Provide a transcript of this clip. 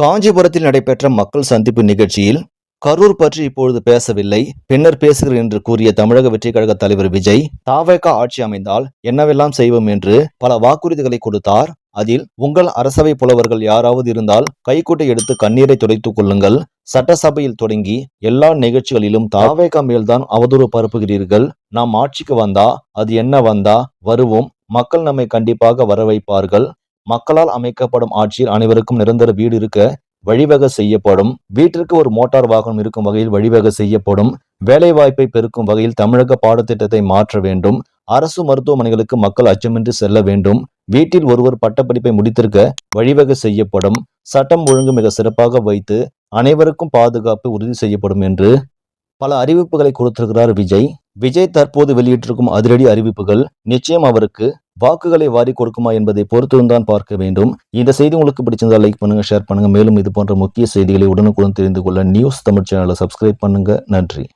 காஞ்சிபுரத்தில் நடைபெற்ற மக்கள் சந்திப்பு நிகழ்ச்சியில் கரூர் பற்றி இப்பொழுது பேசவில்லை. பின்னர் பேசுகிறேன் என்று கூறிய தமிழக வெற்றி கழக தலைவர் விஜய் தாவேகா ஆட்சி அமைந்தால் என்னவெல்லாம் செய்வோம் என்று பல வாக்குறுதிகளை கொடுத்தார். அதில் உங்கள் அரசவை புலவர்கள் யாராவது இருந்தால் கைக்குட்டை எடுத்து கண்ணீரை துடைத்துக் கொள்ளுங்கள். சட்டசபையில் தொடங்கி எல்லா நிகழ்ச்சிகளிலும் தாவேகா மேல்தான் அவதூறு பரப்புகிறீர்கள். நாம் ஆட்சிக்கு வந்தா அது என்ன வந்தா? வருவோம். மக்கள் நம்மை கண்டிப்பாக வர வைப்பார்கள் மக்களால் அமைக்கப்படும் ஆட்சியில் அனைவருக்கும் நிரந்தர வீடு இருக்க வழிவகை செய்யப்படும். வீட்டிற்கு ஒரு மோட்டார் வாகனம் இருக்கும் வகையில் வழிவகை செய்யப்படும். வேலைவாய்ப்பை பெருக்கும் வகையில் தமிழக பாடத்திட்டத்தை மாற்ற வேண்டும். அரசு மருத்துவமனைகளுக்கு மக்கள் அச்சமின்றி செல்ல வேண்டும். வீட்டில் ஒருவர் பட்டப்படிப்பை முடித்திருக்க வழிவகை செய்யப்படும். சட்டம் ஒழுங்கு மிக சிறப்பாக வைத்து அனைவருக்கும் பாதுகாப்பு உறுதி செய்யப்படும் என்று பல அறிவிப்புகளை கொடுத்திருக்கிறார் விஜய். விஜய் தற்போது வெளியிட்டிருக்கும் அதிரடி அறிவிப்புகள் நிச்சயம் அவருக்கு வாக்குகளை வாரி கொடுக்குமா என்பதை பொறுத்திருந்தான் பார்க்க வேண்டும். இந்த செய்தி உங்களுக்கு பிடிச்சிருந்தா லைக் பண்ணுங்க ஷேர் பண்ணுங்க. மேலும் இது போன்ற முக்கிய செய்திகளை உடனுக்குடன் தெரிந்து கொள்ள நியூஸ் தமிழ் சேனலை சப்ஸ்கிரைப் பண்ணுங்க. நன்றி.